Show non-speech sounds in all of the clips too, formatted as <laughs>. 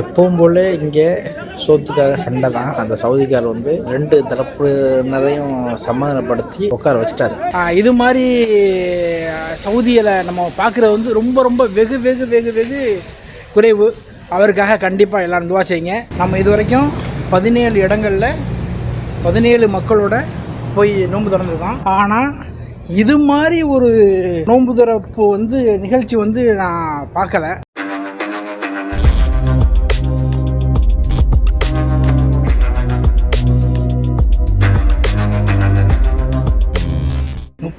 எப்பவும் போல இங்கே சோத்துக்காக சண்டை தான். அந்த சவுதிக்கார் வந்து ரெண்டு தரப்புனரையும் சமாதானப்படுத்தி உட்கார வச்சுட்டாரு. இது மாதிரி சவுதியில் நம்ம பார்க்குறது வந்து ரொம்ப ரொம்ப வெகு வெகு வெகு வெகு குறைவு. அவருக்காக கண்டிப்பாக எல்லாரும் துவா செய்யுங்க. நம்ம இது வரைக்கும் பதினேழு இடங்களில் பதினேழு மக்களோட போய் நோன்பு திறந்துருக்கோம். ஆனால் இது மாதிரி ஒரு நோன்பு திறப்பு வந்து நிகழ்ச்சி வந்து நான் பார்க்கல.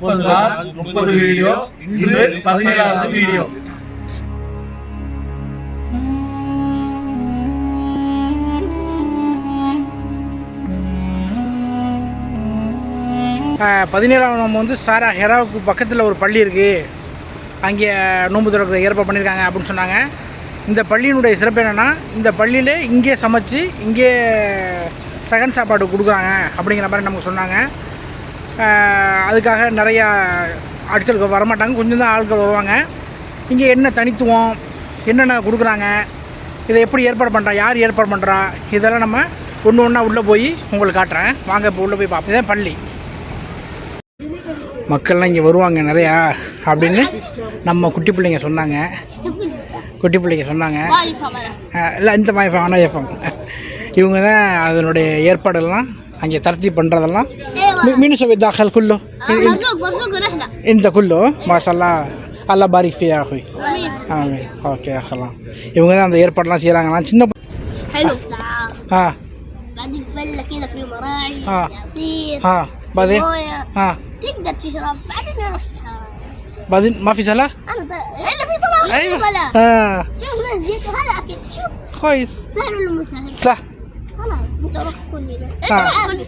முப்பது நாள் முப்பது வீடியோ இன்று பதினேழாவது வீடியோ. பதினேழாம் நோம்பு வந்து சாரா ஹெராவுக்கு பக்கத்தில் ஒரு பள்ளி இருக்குது அங்கே நோம்பு திறக்கிற ஏற்பாடு பண்ணியிருக்காங்க அப்படின்னு சொன்னாங்க. இந்த பள்ளியினுடைய சிறப்பு என்னென்னா இந்த பள்ளியில் இங்கே சமைச்சு இங்கே செகண்ட் சாப்பாடு கொடுக்குறாங்க அப்படிங்கிற மாதிரி நமக்கு சொன்னாங்க. அதுக்காக நிறையா ஆட்கள் வரமாட்டாங்க. கொஞ்சம் தான் ஆட்கள் வருவாங்க. இங்கே என்ன தனித்துவம் என்னென்ன கொடுக்குறாங்க இதை எப்படி ஏற்பாடு பண்ணுறா யார் ஏற்பாடு பண்ணுறா இதெல்லாம் நம்ம ஒன்று ஒன்றா உள்ளே போய் உங்களுக்கு காட்டுறேன். வாங்க இப்போ உள்ளே போய் பார்ப்போம் இதான் பள்ளி. மக்கள்லாம் இங்கே வருவாங்க நிறையா அப்படின்னு நம்ம குட்டி பிள்ளைங்க சொன்னாங்க. குட்டி பிள்ளைங்க சொன்னாங்க. இல்லை இந்த மாதிரி ஆனால் எஃப்எம் இவங்க தான் அதனுடைய ஏற்பாடெல்லாம் அங்கே தரத்தி பண்ணுறதெல்லாம் மீன் சபை தாக்கல் குல்லோ مرزوق مرزوق رحلة இந்த குல்லோ மாஷல்லா அல்லா பாரிக் ஃபியா ஹுய் ஆமாம் ஓகே அக்கலாம் இவங்க தான் அந்த ஏற்பாடெல்லாம் செய்கிறாங்களாம் சின்ன ப- حلو ساعة ஆ بعدين فلة كذا في مراعي آه. عصير ஆ بعدين موية ஆ تقدر تشرب بعدين نروح بعدين ما في صلاة انا ط... الا في صلاة في ايوه صلاة اه شوف مسجد هذا اكل شوف كويس سهل ولا مو سهل صح خلاص انت روح كل هنا انت آه. روح كل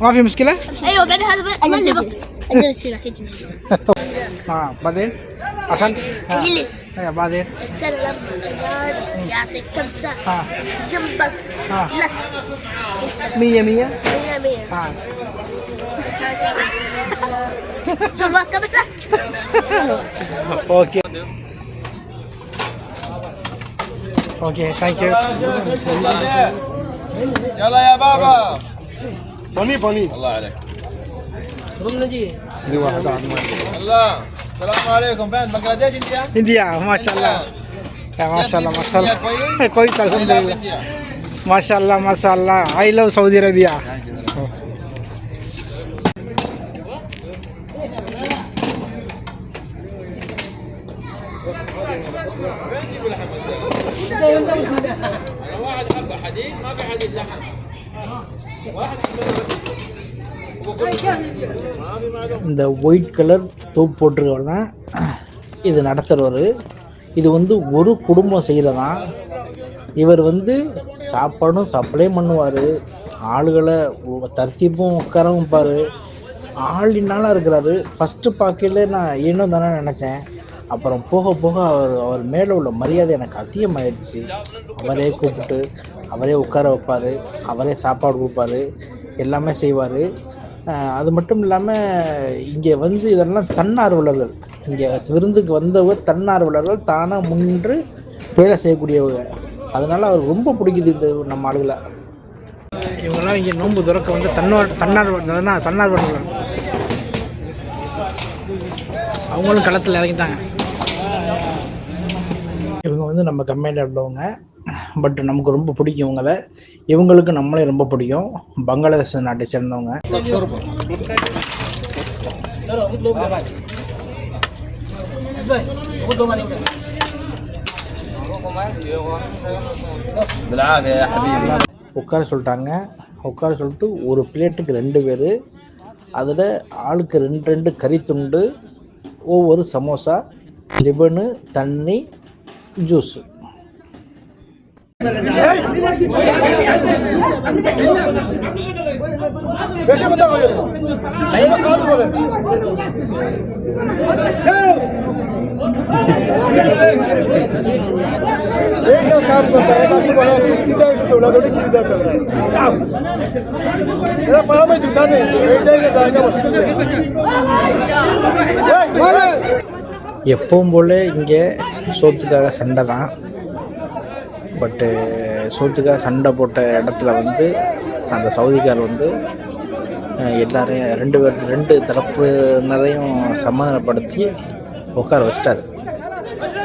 ما في مشكلة؟ أيوه بعدين هذا أجلس بوكس أجلس. هنا تجلس <laughs> آه بعدين؟ عشان آه. أجلس. أيوه بعدين؟ استنى لما الرجال يعطيك كبسة آه. جنبك. آه. لك مية مية؟ مية مية. آه. <laughs> شوف كبسة <laughs> أوكي. أوكي ثانك يو يلا يا بابا. পানি পানি আল্লাহ আলাইকুম ضمن جي دي واحد الله السلام عليكم فين بنغلاديش انت انديا ما شاء الله ما شاء الله ما شاء الله كويس الحمد لله ما شاء الله ما شاء الله اي لو سعودي عربيا واحد حبه حديد ما في حديد لحم இந்த ஒயிட் கலர் தோப்பு போட்டிருக்கவர் தான் இது நடத்துகிறவர் இது வந்து ஒரு குடும்பம் செய்கிறதான் இவர் வந்து சாப்பாடும் சப்ளை பண்ணுவார். ஆளுகளை தர்த்திப்பும் உட்காரவும் பாரு. ஆளினால இருக்கிறாரு. ஃபஸ்ட்டு பார்க்கையில் நான் ஏனோ தானே நினச்சேன். அப்புறம் போக போக அவர் அவர் மேலே உள்ள மரியாதை எனக்கு அதிகமாகிடுச்சு அவரே கூப்பிட்டு அவரே உட்கார வைப்பார் அவரே சாப்பாடு கொடுப்பாரு எல்லாமே செய்வார். அது மட்டும் இல்லாமல் இங்கே வந்து இதெல்லாம் தன்னார்வலர்கள். இங்கே விருந்துக்கு வந்தவங்க தன்னார்வலர்கள் தானாக முன்று வேலை செய்யக்கூடியவங்க. அதனால் அவர் ரொம்ப பிடிக்குது இந்த நம்ம ஆளுகளை. இவங்கெல்லாம் இங்கே நோன்பு துறக்க வந்து தன்னார் தன்னார்வ தன்னார்வலர்கள். அவங்களும் களத்தில் இறங்கிட்டாங்க. இவங்க வந்து நம்ம கம்பெனியில் உள்ளவங்க. பட் நமக்கு ரொம்ப பிடிக்கும் இவங்கள. இவங்களுக்கு நம்மளே ரொம்ப பிடிக்கும். பங்களாதேஷ் நாட்டை சேர்ந்தவங்க. உட்கார சொல்லிட்டாங்க. உட்கார சொல்லிட்டு ஒரு பிளேட்டுக்கு ரெண்டு பேர். அதில் ஆளுக்கு ரெண்டு ரெண்டு கறி துண்டு ஒவ்வொரு சமோசா லிபனு தண்ணி ஜூஸு कैसे बताओ ये खास बोले एक का काम करता है बाकी बड़ा सीधा दौड़ा दौड़ी सीधा करता है मेरा पाँव में जूता नहीं एक जाएगा जाएगा मुश्किल से ए, मारे! எப்பவும் போல இங்கே சோத்துக்காக சண்டை தான். பட்டு சோத்துக்காக சண்டை போட்ட இடத்துல வந்து அந்த சவுதிக்கார் வந்து எல்லாரையும் ரெண்டு பேர் ரெண்டு தரப்புனரையும் சமாதானப்படுத்தி உட்கார வச்சிட்டாரு.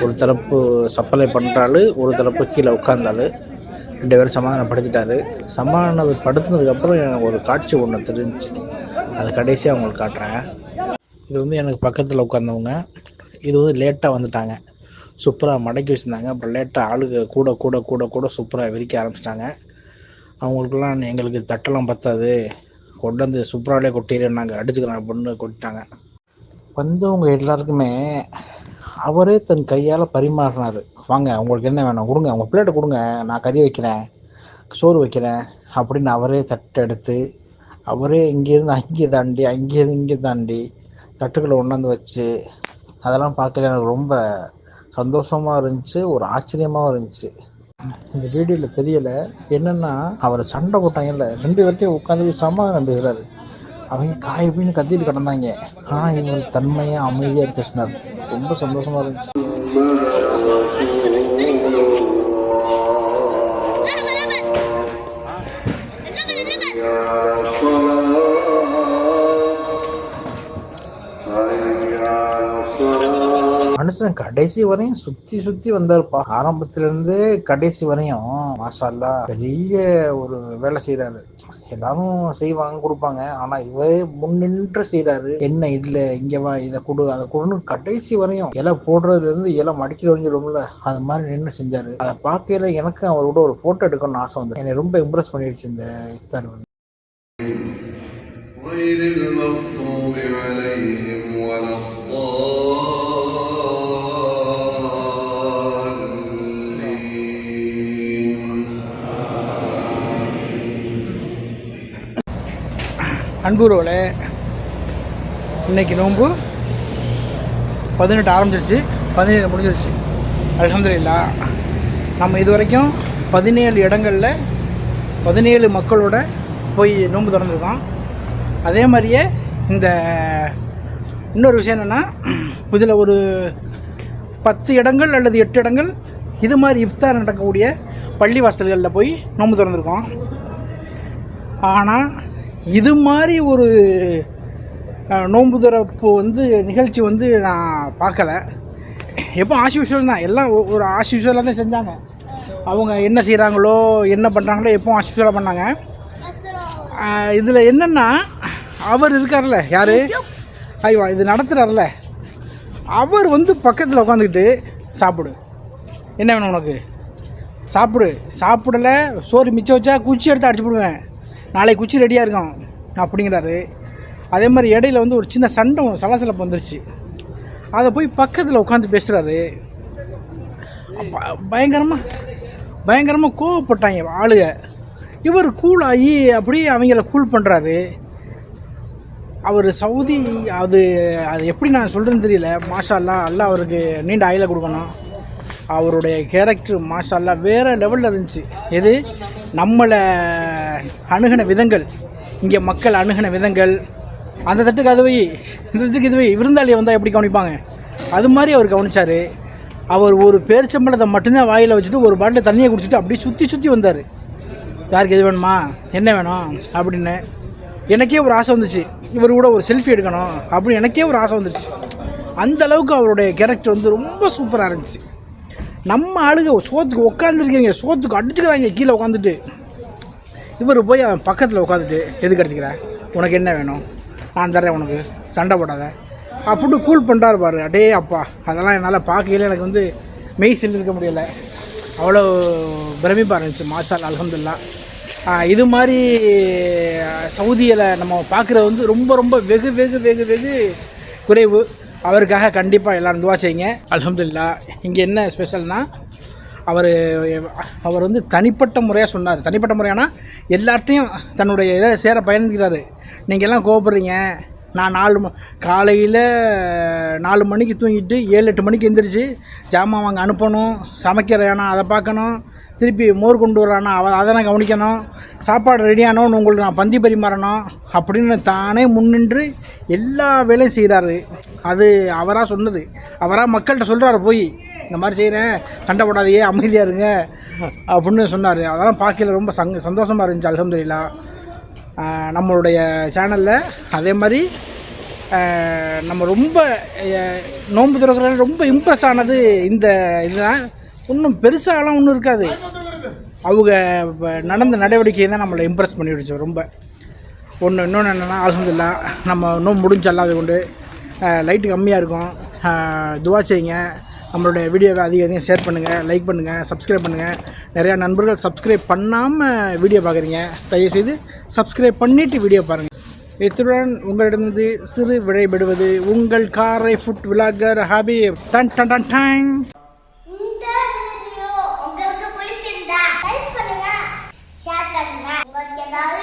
ஒரு தரப்பு சப்ளை பண்ணுறாள் ஒரு தரப்பு கீழே உட்காந்தாள் ரெண்டு பேரும் சமாதானப்படுத்திட்டாரு. சமாதானப்படுத்தினதுக்கப்புறம் எனக்கு ஒரு காட்சி ஒன்று தெரிஞ்சு அது கடைசியாக அவங்களுக்கு காட்டுறேன். இது வந்து எனக்கு பக்கத்தில் உட்காந்தவங்க இது வந்து லேட்டாக வந்துட்டாங்க. சூப்பராக மடக்கி வச்சுருந்தாங்க. அப்புறம் லேட்டாக ஆளுங்க கூட கூட கூட கூட சூப்பராக விரிக்க ஆரம்பிச்சிட்டாங்க. அவங்களுக்குலாம் எங்களுக்கு தட்டெல்லாம் பத்தாது. கொண்டாந்து சூப்பராகவே கொட்டிடுறேன் நாங்கள் அடிச்சுக்கிறோம் அப்படின்னு கொட்டிட்டாங்க. வந்தவங்க எல்லாருக்குமே அவரே தன் கையால் பரிமாறினார். வாங்க உங்களுக்கு என்ன வேணும்? கொடுங்க உங்கள் பிளேட்டை கொடுங்க. நான் கறி வைக்கிறேன் சோறு வைக்கிறேன் அப்படின்னு அவரே தட்டை எடுத்து அவரே இங்கேருந்து அங்கே தாண்டி அங்கேருந்து இங்கே தாண்டி தட்டுக்களை கொண்டாந்து வச்சு அதெல்லாம் பார்க்கல எனக்கு ரொம்ப சந்தோஷமாக இருந்துச்சு ஒரு ஆச்சரியமாகவும் இருந்துச்சு. இந்த வீடியோவில் தெரியலை என்னென்னா அவர் சண்டை போட்டாங்கல்ல ரெண்டு பேர்ட்டையும் உட்காந்து போய் சமாதானம் பேசுகிறாரு அவங்க காயப்பின்னு கத்திட்டு கிடந்தாங்க. ஆனால் இவங்க தன்மையாக அமைதியாக பேசினார் ரொம்ப சந்தோஷமாக இருந்துச்சு. மனுஷன் கடைசி வரையும் சுத்தி சுத்தி வந்தாருப்பா. ஆரம்பத்துல இருந்து கடைசி வரையும் மாஷால்லா பெரிய ஒரு வேலை செய்யறாரு எல்லாரும் செய்வாங்க கொடுப்பாங்க. ஆனா இவரே முன்னின்று செய்யறாரு என்ன இல்ல இங்க வா இதை கொடு அதை கொடுன்னு கடைசி வரையும் இலை போடுறதுல இருந்து இலை மடிக்கிற வரைஞ்சிடும்ல அது மாதிரி நின்று செஞ்சாரு. அதை பார்க்கையில எனக்கு அவரோட ஒரு போட்டோ எடுக்கணும்னு ஆசை வந்து என்னை ரொம்ப இம்ப்ரெஸ் பண்ணிடுச்சு இந்த இஃப்தார் வந்து. அன்புறவில் இன்னைக்கு நோன்பு. பதினெட்டு ஆரம்பிச்சிருச்சு. பதினேழு முடிஞ்சிருச்சு. அலமதுல்லா நம்ம இது வரைக்கும் பதினேழு இடங்களில் பதினேழு மக்களோட போய் நோன்பு திறந்துருக்கோம். அதே மாதிரியே இந்த இன்னொரு விஷயம் என்னென்னா இதில் ஒரு பத்து இடங்கள் அல்லது எட்டு இடங்கள் இது மாதிரி இஃப்தார் நடக்கக்கூடிய பள்ளிவாசல்களில் போய் நோன்பு திறந்துருக்கோம். ஆனால் இது மாதிரி ஒரு நோன்பு திறப்பு வந்து நிகழ்ச்சி வந்து நான் பார்க்கல. எப்போ ஆஷ்யூஷுவல் தான் எல்லாம் ஒரு ஆஷ்யூஷுவலாக தான் செஞ்சாங்க. அவங்க என்ன செய்கிறாங்களோ என்ன பண்ணுறாங்களோ எப்போ ஆஷ்யூஷுவலாக பண்ணாங்க. இதில் என்னென்னா அவர் இருக்கார்ல யார்? ஐயோ இது நடத்துகிறார்ல அவர் வந்து பக்கத்தில் உட்காந்துக்கிட்டு சாப்பிடு. என்ன வேணும் உனக்கு? சாப்பிடு. சாப்பிடல சோறு மிச்சம் வச்சா குச்சி எடுத்து அடிச்சு போடுவேன். நாளைக்கு குச்சி ரெடியாக இருக்கும் அப்படிங்கிறாரு. அதே மாதிரி இடையில வந்து ஒரு சின்ன சண்டை சலசலப்பு வந்துருச்சு. அதை போய் பக்கத்தில் உட்காந்து பேசுகிறாரு பயங்கரமாக பயங்கரமாக கோவப்பட்டாங்க ஆளுக. இவர் கூல் ஆகி அப்படியே அவங்கள கூல் பண்ணுறாரு அவர் சவுதி அது அது எப்படி நான் சொல்கிறேன்னு தெரியல. மாஷா அல்லா அல்லா அவருக்கு நீண்ட ஆயில கொடுக்கணும். அவருடைய கேரக்டர் மாஷா அல்லா வேறு லெவலில் இருந்துச்சு. எது? நம்மளை அணுகின விதங்கள் இங்கே மக்கள் அணுகின விதங்கள் அந்த தட்டுக்கு அது வை இந்த தட்டுக்கு இது வை விருந்தாளியை வந்தால் எப்படி கவனிப்பாங்க? அது மாதிரி அவர் கவனிச்சார். அவர் ஒரு பேரிச்சம்பளத்தை மட்டும்தான் வாயில் வச்சுட்டு ஒரு பாட்டில் தண்ணியை குடிச்சிட்டு அப்படியே சுற்றி சுற்றி வந்தார். யாருக்கு எது வேணுமா? என்ன வேணும்? அப்படின்னு. எனக்கே ஒரு ஆசை வந்துச்சு. இவர் கூட ஒரு செல்ஃபி எடுக்கணும் அப்படின்னு எனக்கே ஒரு ஆசை வந்துடுச்சு அந்த அளவுக்கு அவருடைய கேரக்டர் வந்து ரொம்ப சூப்பராக இருந்துச்சு. நம்ம ஆளுங்க சோத்துக்கு உட்காந்துருக்கீங்க சோத்துக்கு அடிச்சுக்கிறாங்க கீழே உட்காந்துட்டு இவர் போய் அவன் பக்கத்தில் உட்காந்துட்டு எதுக்கு அடிச்சுக்கிற? உனக்கு என்ன வேணும்? நான் தர்றேன் உனக்கு. சண்டை போடாத. அப்படின்னு கூல் பண்ணுறாரு பாரு. அடே அப்பா அதெல்லாம் என்னால் பார்க்கையில எனக்கு வந்து மெய் செல்லிருக்க முடியலை. அவ்வளோ பிரமிப்பாக இருந்துச்சு மாஷால் அலமதுல்லா இது மாதிரி சவுதியில் நம்ம பார்க்குறது வந்து ரொம்ப ரொம்ப வெகு வெகு வெகு வெகு குறைவு. அவருக்காக கண்டிப்பாக எல்லோரும் துவா செய்யுங்க. அலமதுல்லா இங்கே என்ன ஸ்பெஷல்னால் அவர் அவர் வந்து தனிப்பட்ட முறையாக சொன்னார். தனிப்பட்ட முறையானா எல்லார்ட்டையும் தன்னுடைய இதை சேர பயணிக்கிறாரு நீங்கள் எல்லாம் கோபப்படுறீங்க நான் நாலு காலையில் நாலு மணிக்கு தூங்கிட்டு ஏழு எட்டு மணிக்கு எந்திரிச்சு ஜாமான் வாங்க அனுப்பணும். சமைக்கிறானா அதை பார்க்கணும். திருப்பி மோர் கொண்டு வரானா அவ அதை நான் கவனிக்கணும். சாப்பாடு ரெடியானோன்னு உங்களுக்கு நான் பந்தி பரிமாறணும். அப்படின்னு தானே முன்னின்று எல்லா வேலையும் செய்கிறாரு அது அவராக சொன்னது. அவராக மக்கள்கிட்ட சொல்கிறாரு போய் இந்த மாதிரி செய்கிறேன் சண்டை போடாதையே அமைதியாக இருங்க. அப்படின்னு சொன்னார். அதெல்லாம் பார்க்கல ரொம்ப சங் சந்தோஷமாக இருந்துச்சு அலமதுல்லா நம்மளுடைய சேனலில் அதே மாதிரி நம்ம ரொம்ப நோன்பு திறக்கிற ரொம்ப இம்ப்ரெஸ் ஆனது இந்த இதுதான். ஒன்றும் பெருசாலாம் ஒன்றும் இருக்காது. அவங்க நடந்த நடவடிக்கையை தான் நம்மளை இம்ப்ரெஸ் பண்ணிவிடுச்சு ரொம்ப. ஒன்று இன்னொன்று என்னென்னா அலமதுல்லா நம்ம இன்னும் முடிஞ்சல்லாம் அது கொண்டு லைட்டு கம்மியாக இருக்கும். துவா செய்யுங்க. நம்மளுடைய வீடியோவை அதிகம் அதிகம் ஷேர் பண்ணுங்கள் லைக் பண்ணுங்கள் சப்ஸ்கிரைப் பண்ணுங்கள் நிறையா நண்பர்கள் சப்ஸ்கிரைப் பண்ணாமல் வீடியோ பார்க்குறீங்க. தயவுசெய்து சப்ஸ்கிரைப் பண்ணிவிட்டு வீடியோ பாருங்கள் இத்துடன் உங்களிடமிருந்து சிறு விடைபெடுவது உங்கள் காரை ஃபுட் விலாகர் ஹாபி டன் டன் டன் டேங் உங்களுக்கு ஏதாவது